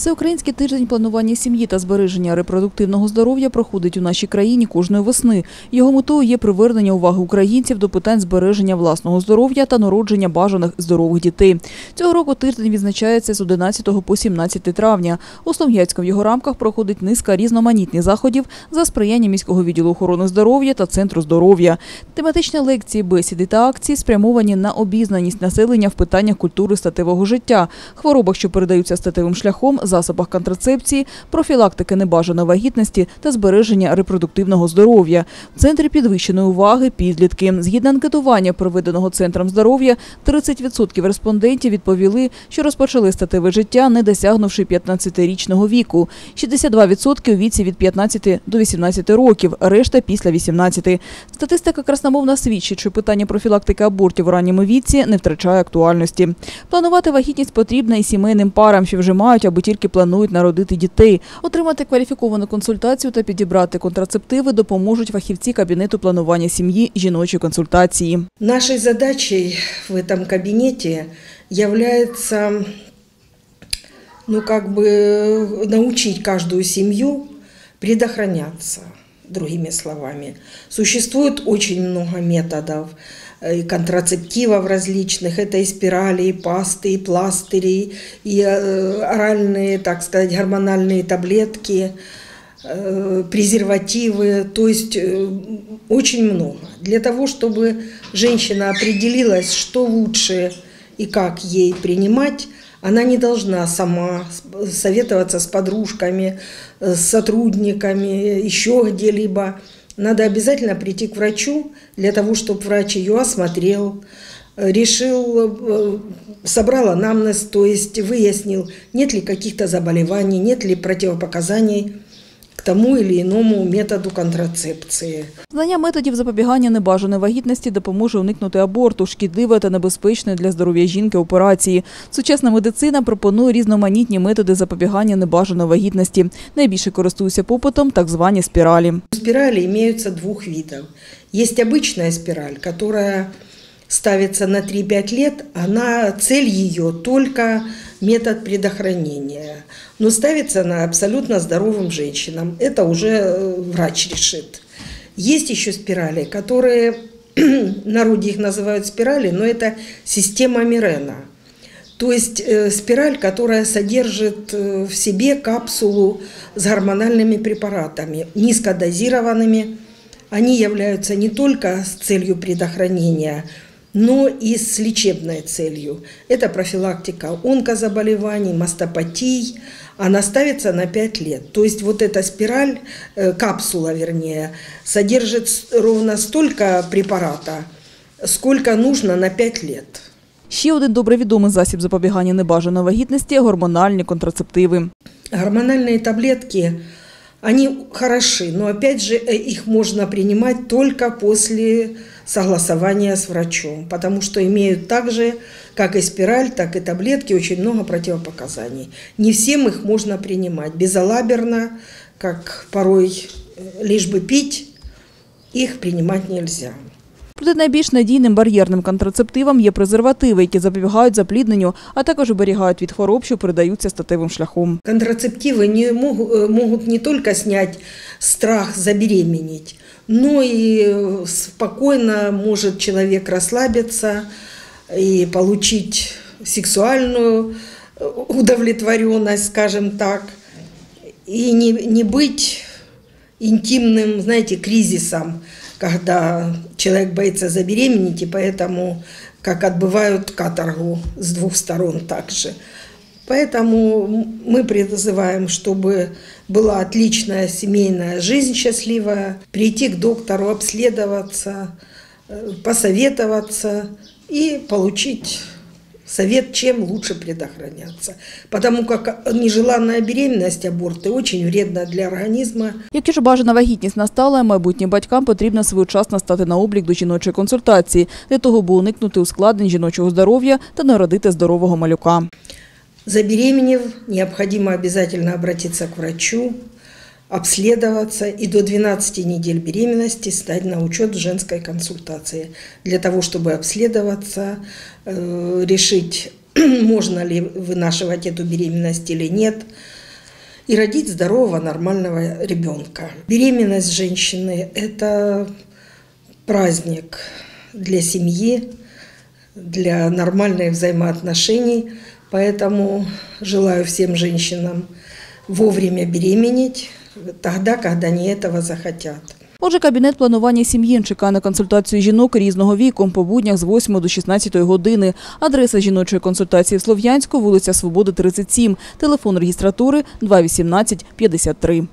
Всеукраїнський тиждень планування сім'ї та збереження репродуктивного здоров'я проходить у нашій країні кожної весни. Його метою є привернення уваги українців до питань збереження власного здоров'я та народження бажаних здорових дітей. Цього року тиждень відзначається з 11 по 17 травня. У Слов'янську в його рамках проходить низка різноманітних заходів за сприяння міського відділу охорони здоров'я та центру здоров'я. Тематичні лекції, бесіди та акції спрямовані на обізнаність населення в питаннях культури статевого життя, хворобах, що передаються статевим шляхом, засобах контрацепції, профілактики небажаної вагітності та збереження репродуктивного здоров'я. В центрі підвищеної уваги підлітки. Згідно анкетування, проведеного центром здоров'я, 30% респондентів відповіли, що розпочали статеве життя, не досягнувши 15-річного віку. 62% у віці від 15 до 18 років, решта після 18. Статистика красномовно свідчить, що питання профілактики абортів у ранньому віці не втрачає актуальності. Планувати вагітність потрібно і сімейним парам, що вже мають або тільки планують народити дітей. Отримати кваліфіковану консультацію та підібрати контрацептиви допоможуть фахівці кабінету планування сім'ї жіночої консультації. Нашою задачею в этом кабінеті є ну, как бы научить каждую семью предохраняться, другими словами. Существует очень много методов э, и контрацептивов различных. Это и спирали, и пасты, и пластыри, и э, оральные, так сказать, гормональные таблетки, э, презервативы, то есть очень много. Для того, чтобы женщина определилась, что лучше и как ей принимать, она не должна сама советоваться с подружками, э, с сотрудниками, еще где-либо. Надо обязательно прийти к врачу для того, чтобы врач ее осмотрел, э, решил, э, собрал анамнез, то есть выяснил, нет ли каких-то заболеваний, нет ли противопоказаний к тому или иному методу контрацепции. Знання методів запобігання небажаної вагітності допоможе уникнути аборту, шкідливої та небезпечної для здоров'я жінки операції. Сучасна медицина пропонує різноманітні методи запобігання небажаної вагітності. Найбільше користуються попитом так звані спіралі. Спирали имеются двух видов. Есть обычная спираль, которая ставится на 3-5 лет. Она, цель ее только метод предохранения. Но ставится она абсолютно здоровым женщинам. Это уже э, врач решит. Есть еще спирали, которые, народе их называют спирали, но это система Мирена. То есть э, спираль, которая содержит э, в себе капсулу с гормональными препаратами, низкодозированными. Они являются не только с целью предохранения, но и с лечебной целью. Это профилактика онкозаболеваний, мастопатий. Она ставится на 5 лет. То есть вот эта спираль, э, капсула вернее, содержит с- ровно столько препарата, сколько нужно на 5 лет. Ще один добре відомий засіб запобігання небажаної вагітності гормональні контрацептиви. Гормональные таблетки, они хороши, но опять же э, их можно принимать только после согласования с врачом, потому что имеют так же, как и спираль, так и таблетки, очень много противопоказаний. Не всем их можно принимать безалаберно, как порой э, лишь бы пить, их принимать нельзя. Проте найбільш надійним бар'єрним контрацептивом є презервативи, які запобігають заплідненню, а також оберігають від хвороб, що передаються статевим шляхом. Контрацептивы не могут, э, могут не только снять страх забеременеть, но и э, спокойно может человек расслабиться и получить сексуальную э, удовлетворенность, скажем так, и не, не быть интимным, знаете, кризисом, Когда человек боится забеременеть, и поэтому как отбывают каторгу с двух сторон также. Поэтому мы призываем, чтобы была отличная семейная жизнь счастливая, прийти к доктору, обследоваться, э, посоветоваться и получить совет, чем лучше предохраняться. Потому как нежеланная беременность, аборты очень вредна для организма. Якщо ж бажана вагітність настала, майбутнім батькам потрібно своєчасно стати на облік до жіночої консультації, для того, аби уникнути ускладнень жіночого здоров'я та народити здорового малюка. Забеременев, необходимо обязательно обратиться к врачу, обследоваться и до 12 недель беременности стать на учет в женской консультации. Для того, чтобы обследоваться, э, решить можно ли вынашивать эту беременность или нет, и родить здорового, нормального ребенка. Беременность женщины – это праздник для семьи, для нормальных взаимоотношений, поэтому желаю всем женщинам вовремя беременеть, тогда, когда они этого захотят. Отже, кабінет планування сім'ї чекає на консультацію жінок різного віку по буднях з 8 до 16 години. Адреса жіночої консультації в Слов'янську, вулиця Свободи, 37, телефон реєстратури 218 53.